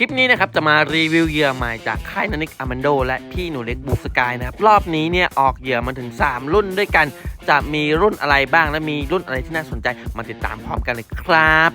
คลิปนี้นะครับจะมารีวิวเหยื่อใหม่จากค่ายนานิกอามันโดและพี่หนูเล็กบูสกายนะครับ รอบนี้เนี่ยออกเหยื่อมาถึง 3 รุ่นด้วยกัน จะมีรุ่นอะไรบ้างและมีรุ่นอะไรที่น่าสนใจ มาติดตามพร้อมกันเลยครับ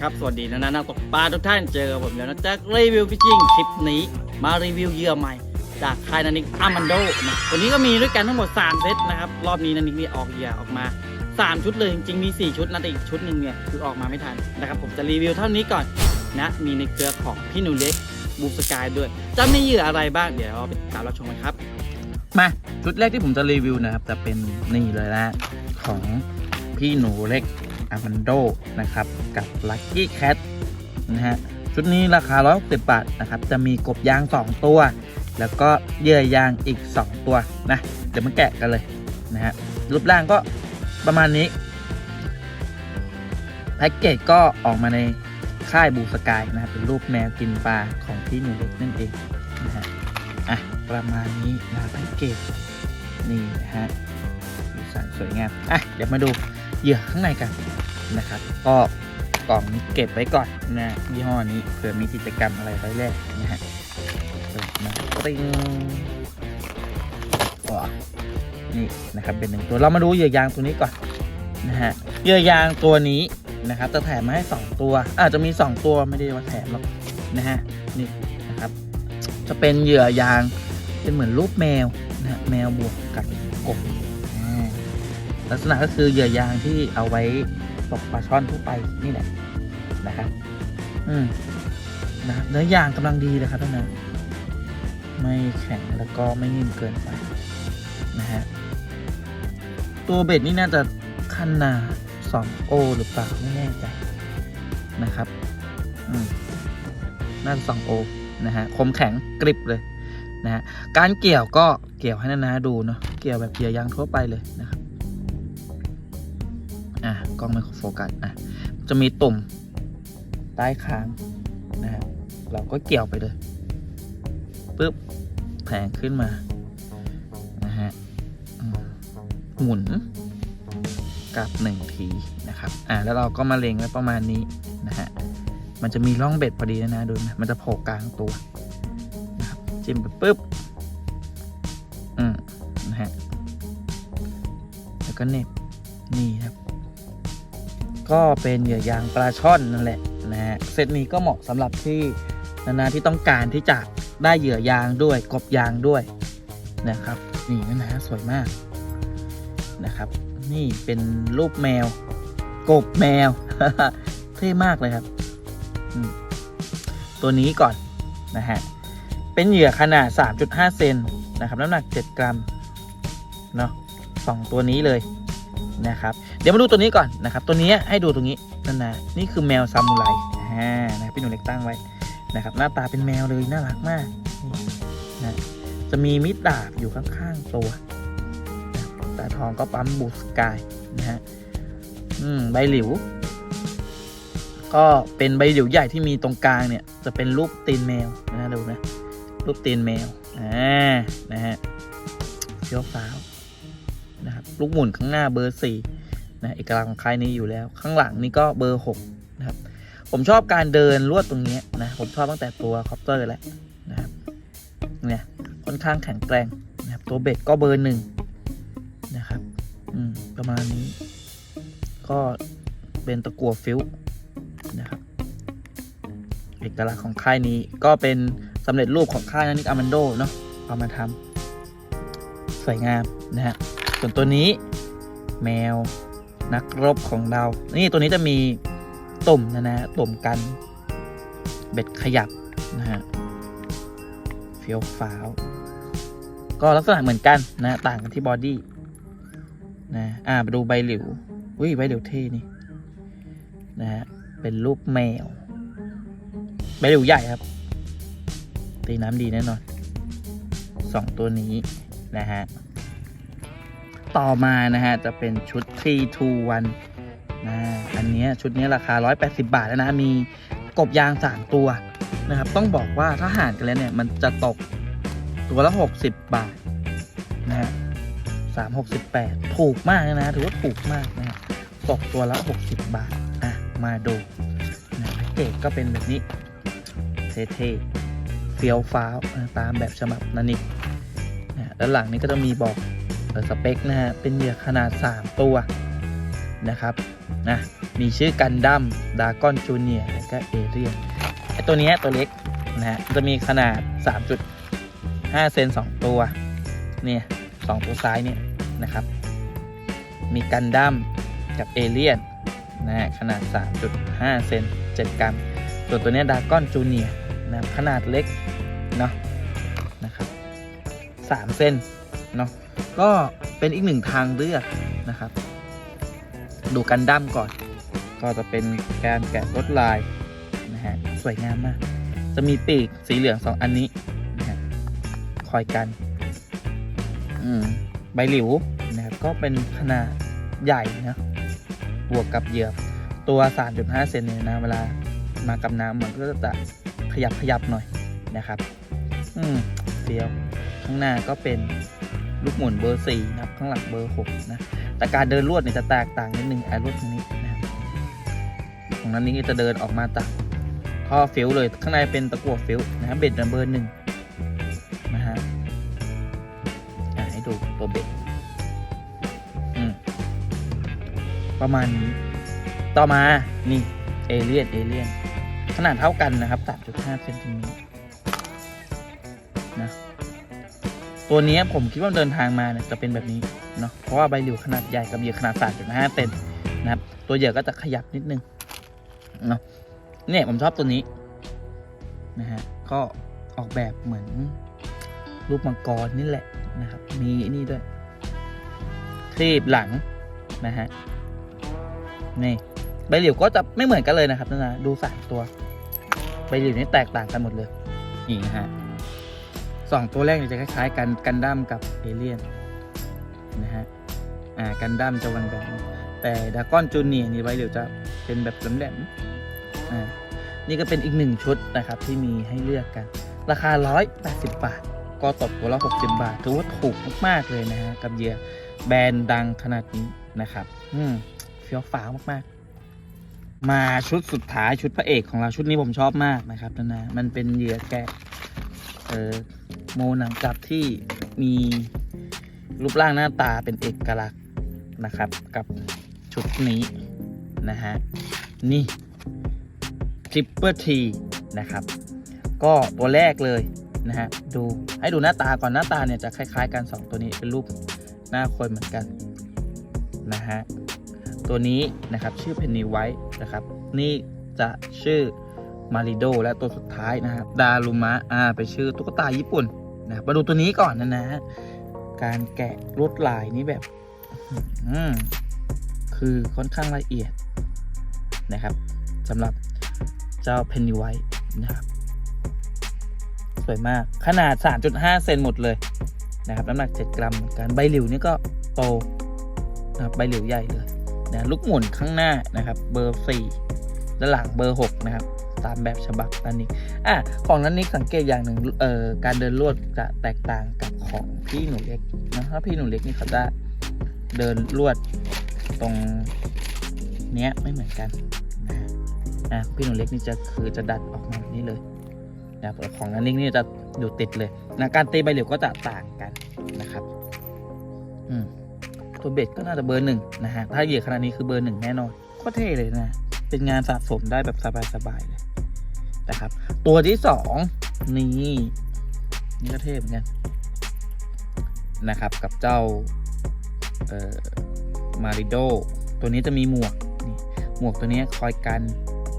ครับ สวัสดีนะนะนักตกปลาทุกท่านเจอกับผมแล้วนะจากรีวิวฟิชชิ่งคลิปนี้ มารีวิวเหยื่อใหม่ จากค่ายนานิกอามันโดนะวันนี้ก็มีด้วยกันทั้งหมด 3 เซตนะครับ รอบนี้นานิกมีออกเหยื่อออกมา 3 ชุดเลยจริงๆมี 4 ชุดนะแต่อีกชุดหนึ่งเนี่ยคือออกมาไม่ทันนะครับผมจะรีวิวเท่านี้ก่อนนะมีในเครือของพี่หนูเล็กบูสกายด้วย จะมีเหยื่ออะไรบ้างเดี๋ยวเราไปตามรับชมกันครับ มาชุดแรกที่ผมจะรีวิวนะครับจะเป็นนี่เลยนะของพี่หนูเล็กอามันโดนะครับกับ Lucky Cat นะฮะชุดนี้ราคา160บาทนะครับจะมีกบยาง 2 ตัว แล้วก็เยื่อยางอีก 2 ตัวนะเดี๋ยวมาแกะกันเลยนะฮะรูปร่างก็ ประมาณนี้ แพ็กเกจก็ออกมาในค่ายบูสกายนะครับเป็นรูปแมวกินปลาของพี่หนูเล็กนั่นเองนะฮะอะประมาณนี้นะแพ็กเกจนี่นะฮะสีสันสวยงามอะเดี๋ยวมาดูเหยื่อข้างในกันนะครับ ก็กล่องนี้เก็บไว้ก่อนนะยี่ห้อนี้เผื่อมีกิจกรรมอะไรไว้แรกนะฮะเปิดมาปริงว้า นี่นะครับเป็นหนึ่งตัวเรามาดูเหยื่อยางตัวนี้ก่อนนะฮะเหยื่อยางตัวนี้นะครับจะแถมมาให้ 2 ตัว อาจจะมี 2 ตัวไม่ได้ว่าแถมหรอกนะฮะนี่นะครับ จะเป็นเหยื่อยางเป็นเหมือนรูปแมวนะฮะแมวบวกกับกบลักษณะก็คือเหยื่อยางที่เอาไว้ตกปลาช่อนทั่วไปนี่แหละนะครับ อืมนะครับเนื้อยางกำลังดีเลยครับท่านนะไม่แข็งแล้วก็ไม่นิ่มเกินไปนะฮะ ตัวเบ็ดนี่น่าจะขนาด2โอหรือเปล่าไม่แน่ใจนะครับน่าจะ2โอนะฮะคมแข็งกริบเลยนะฮะการเกี่ยวก็เกี่ยวให้นานาดูเนาะเกี่ยวแบบเกี่ยวยางทั่วไปเลยนะครับอะกล้องไมโครโฟกัสอะจะมีตุ่มใต้คางนะฮะเราก็เกี่ยวไปเลยปุ๊บแผงขึ้นมานะฮะ หมุนกลับหนึ่งทีนะครับ อะแล้วเราก็มาเล็งไว้ประมาณนี้นะฮะ มันจะมีร่องเบ็ดพอดีนะนะดูนะมันจะโผล่กลางตัวนะครับ จิ้มไปปุ๊บ อืมนะฮะ แล้วก็เน็บนี่ครับ ก็เป็นเหยื่อยางปลาช่อนนั่นแหละนะฮะ เซตนี้ก็เหมาะสำหรับที่นานาที่ต้องการที่จะได้เหยื่อยางด้วย กบยางด้วยนะครับ นี่นะนะสวยมาก นะครับ นี่เป็นรูปแมว กบแมว เท่มากเลยครับ ตัวนี้ก่อนนะฮะ เป็นเหยื่อขนาด 3.5 เซนนะครับ น้ำหนัก 7 กรัม เนาะสองตัวนี้เลยนะครับ เดี๋ยวมาดูตัวนี้ก่อนนะครับ ตัวนี้ให้ดูตรงนี้นั่นนะนี่คือแมวซามูไรอ่านะพี่หนูเล็กตั้งไว้นะครับ หน้าตาเป็นแมวเลยน่ารักมากนะจะมีมิดดาบอยู่ข้างๆตัว ตาทองก็ปั๊มบูสกายนะฮะอืมใบหลิว ก็เป็นใบหลิวใหญ่ที่มีตรงกลางเนี่ย จะเป็นรูปตีนแมวนะดูนะรูปตีนแมวอ่านะฮะเชียวฟ้าวนะครับลูกหมุนข้างหน้าเบอร์สี่นะเอกลักษณ์ของค่ายนี้อยู่แล้ว ข้างหลังนี่ก็เบอร์หกนะครับ ผมชอบการเดินลวดตรงนี้นะ ผมชอบตั้งแต่ตัวคอปเตอร์แล้วนะครับเนี่ยค่อนข้างแข็งแกร่งนะครับตัวเบ็ดก็เบอร์หนึ่ง ประมาณนี้ ก็เป็นตะกัวฟิลนะครับเอกลักษณ์ของค่ายนี้ก็เป็นสำเร็จรูปของค่ายนิกอามันโดเนาะเอามาทำสวยงามนะฮะส่วนตัวนี้แมวนักรบของเรา นี่ตัวนี้จะมีตุ่มนะนะตุ่มกัน เบ็ดขยับนะฮะเฟี้ยวฟ้าว ก็ลักษณะเหมือนกันนะ ต่างกันที่บอดี้ นะอ่ามาดูใบหลิวอุ้ยใบหลิวเท่นี่นะฮะเป็นรูปแมวใบหลิวใหญ่ครับ ตีน้ำดีแน่นอนสองตัวนี้นะฮะต่อมานะฮะจะเป็นชุด 3 2 1นะอันนี้ชุดนี้ราคา 180 บาทแล้วนะมีกบยาง 3 ตัวนะครับ ต้องบอกว่าถ้าหารกันแล้วเนี่ย มันจะตกตัวละ 60 บาทนะฮะ 368 ถูกมากเลยนะ ถือว่าถูกมากนะตกตัวละ 60 บาท อะ มาดูนะแพ็กเกจก็เป็นแบบนี้เท่ๆเฟี้ยวฟ้าวตามแบบฉบับนันนิกนะด้านหลังนี้ก็จะมีบอกสเปคนะฮะ เป็นเหยื่อขนาด 3 ตัวนะครับนะมีชื่อกันดั้มดากอนจูเนียแล้วก็เอเรียนไอตัวนี้ตัวเล็กนะฮะจะมีขนาด 3.5 เซน2 ตัว เนี่ย สองตัวซ้ายเนี่ยนะครับ มีกันดั้มกับเอเลียนนะฮะขนาด 3.5 เซน7 กรัม ส่วนตัวนี้ดากอนจูเนียนะขนาดเล็กเนาะนะครับ3เซนเนาะก็เป็นอีกหนึ่งทางเลือกนะครับ ดูกันดั้มก่อน ก็จะเป็นการแกะลวดลายนะฮะสวยงามมาก จะมีปีกสีเหลือง 2 อันนี้นะฮะคอยกัน ใบหลิวนะครับก็เป็นขนาดใหญ่นะบวกกับเหยื่อตัว 3.5 เซนเนี่ยนะเวลามากับน้ำมันก็จะขยับขยับหน่อยนะครับ อืมเฟี้ยวข้างหน้าก็เป็นลูกหมุนเบอร์4นะครับ ข้างหลังเบอร์6นะ แต่การเดินลวดเนี่ยจะแตกต่างนิดนึงไอ้ลวดตรงนี้นะครับตรงนั้นนี้จะเดินออกมาจากท่อฟิลเลย ข้างในเป็นตะกั่วฟิลนะเบ็ดเบอร์หนึ่ง ดูตัวเบ็ดประมาณนี้ต่อมา นี่ เอเลียน เอเลียน ขนาดเท่ากันนะครับ 3.5เซนติเมตรนะ ตัวนี้ผมคิดว่าเดินทางมาเนี่ยจะเป็นแบบนี้เนาะ เพราะว่าใบหลิวขนาดใหญ่กับเหยื่อขนาด 3.5เซนนะครับ ตัวเหยื่อก็จะขยับนิดนึง เนาะ เนี่ยผมชอบตัวนี้ นะฮะ ก็ออกแบบเหมือนรูปมังกรนี่แหละ นะครับ มีนี่ด้วยคลีบหลังนะฮะนี่ใบหลิวก็จะไม่เหมือนกันเลยนะครับนะนะดูสามตัวใบหลิวนี่แตกต่างกันหมดเลยนี่นะฮะสองตัวแรกจะคล้ายๆ กันกันดั้มกับเอเลียนนะฮะอ่ากันดั้มจะวันแบบแต่ดากอนจูเนียนี่ใบหลิวจะเป็นแบบแหลมๆอ่านี่ก็เป็นอีกหนึ่งชุดนะครับที่มีให้เลือกกัน ราคา 180 บาท ก็ตกตัวละ 60 บาทถือว่าถูกมากๆเลยนะฮะกับเหยื่อแบรนด์ดังขนาดนี้นะครับ อืมเฟี้ยวฟ้าวมากๆ มาชุดสุดท้ายชุดพระเอกของเราชุดนี้ผมชอบมากนะครับนะนะมันเป็นเหยื่อแกะเออโมหนังกลับที่มีรูปร่างหน้าตาเป็นเอกลักษณ์นะครับ กับชุดนี้นะฮะนี่ทริปเปอร์ทีนะครับ ก็ตัวแรกเลย นะฮะดูให้ดูหน้าตาก่อนหน้าตาเนี่ยจะคล้าย ๆ กัน 2 ตัวนี้เป็นรูปหน้าคนเหมือนกันนะฮะตัวนี้นะครับชื่อเพนนีไวท์นะครับนี่จะชื่อมาริโดและตัวสุดท้ายนะครับดารุมะอ่าเป็นชื่อตุ๊กตาญี่ปุ่นนะมาดูตัวนี้ก่อนนะนะฮะการแกะลวดลายนี้แบบอืมคือค่อนข้างละเอียดนะครับสำหรับเจ้าเพนนีไวท์นะครับ สวยมาก ขนาด 3.5 เซนหมดเลยนะครับน้ำหนัก 7 กรัมเหมือนกันใบหลิวนี่ก็โตนะครับใบหลิวใหญ่เลยนะลูกหมุนข้างหน้านะครับ เบอร์ 4 และหลังเบอร์ 6 นะครับ ตามแบบฉบับนันนิกอะของนันนิกสังเกตอย่างหนึ่งเอ่อการเดินลวดจะแตกต่างกับของพี่หนูเล็กนะถ้าพี่หนูเล็กนี่เขาจะเดินลวดตรงเนี้ยไม่เหมือนกันนะอะพี่หนูเล็กนี่จะคือจะดัดออกมาแบบนี้เลย นะครับของนันนิ่งนี่จะอยู่ติดเลยนะการตีใบเหลียวก็จะต่างกันนะครับอืมตัวเบ็ดก็น่าจะเบอร์หนึ่งนะฮะถ้าเหยื่อขนาดนี้คือเบอร์หนึ่งแน่นอนก็เท่เลยนะ เป็นงานสะสมได้แบบสบายๆเลยนะครับ ตัวที่สองนี่นี่ก็เท่เหมือนกันนะครับ กับเจ้าเอ่อมาริโดตัวนี้จะมีหมวกนี่หมวกตัวนี้คอยกัน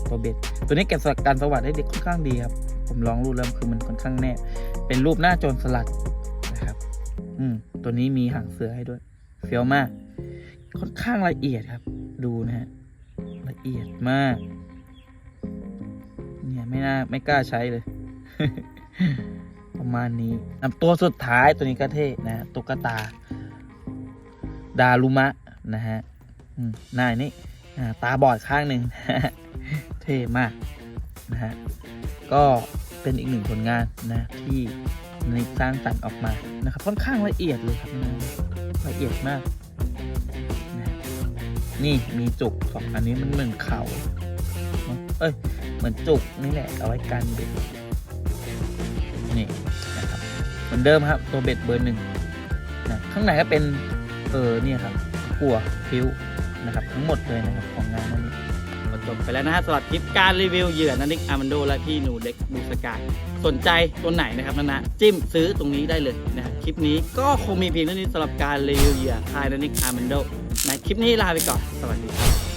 ตัวเบ็ด ตัวนี้เก็บสการสวัสดิ์ได้ดีค่อนข้างดีครับ ผมลองรูปแล้วคือมันค่อนข้างแนบเป็นรูปหน้าโจรสลัดนะครับ อืม ตัวนี้มีหางเสือให้ด้วย เฟี้ยวมาก ค่อนข้างละเอียดครับ ดูนะฮะ ละเอียดมาก เนี่ยไม่น่าไม่กล้าใช้เลย ประมาณนี้ตัวสุดท้ายตัวนี้ก็เท่นะฮะตุ๊กตา ดารุมะนะฮะอืมหน้านี่ตาบอดข้างหนึ่งเท่มากนะฮะ ก็เป็นอีกหนึ่งผลงานนะที่ในสร้างสรรค์ออกมานะครับค่อนข้างละเอียดเลยครับนะละเอียดมากนะนี่มีจุกสองอันนี้มันเหมือนเขาเนอะเอ้ยเหมือนจุกนี่แหละเอาไว้กันเบ็ดนี่นะครับเหมือนเดิมครับตัวเบ็ดเบอร์หนึ่งนะข้างในก็เป็นเออเนี่ยครับกัวฟิวนะครับทั้งหมดเลยนะครับของงานนั้น จบไปแล้วนะฮะสำหรับคลิปการรีวิวเหยื่อนันิกอามันโดและพี่หนูเล็กบูสกายสนใจตัวไหนนะครับนะนะจิ้มซื้อตรงนี้ได้เลยนะครับคลิปนี้ก็คงมีเพียงเท่านี้สำหรับการรีวิวเหยื่อคายนันิกอามันโดนะคลิปนี้ลาไปก่อนสวัสดีครับ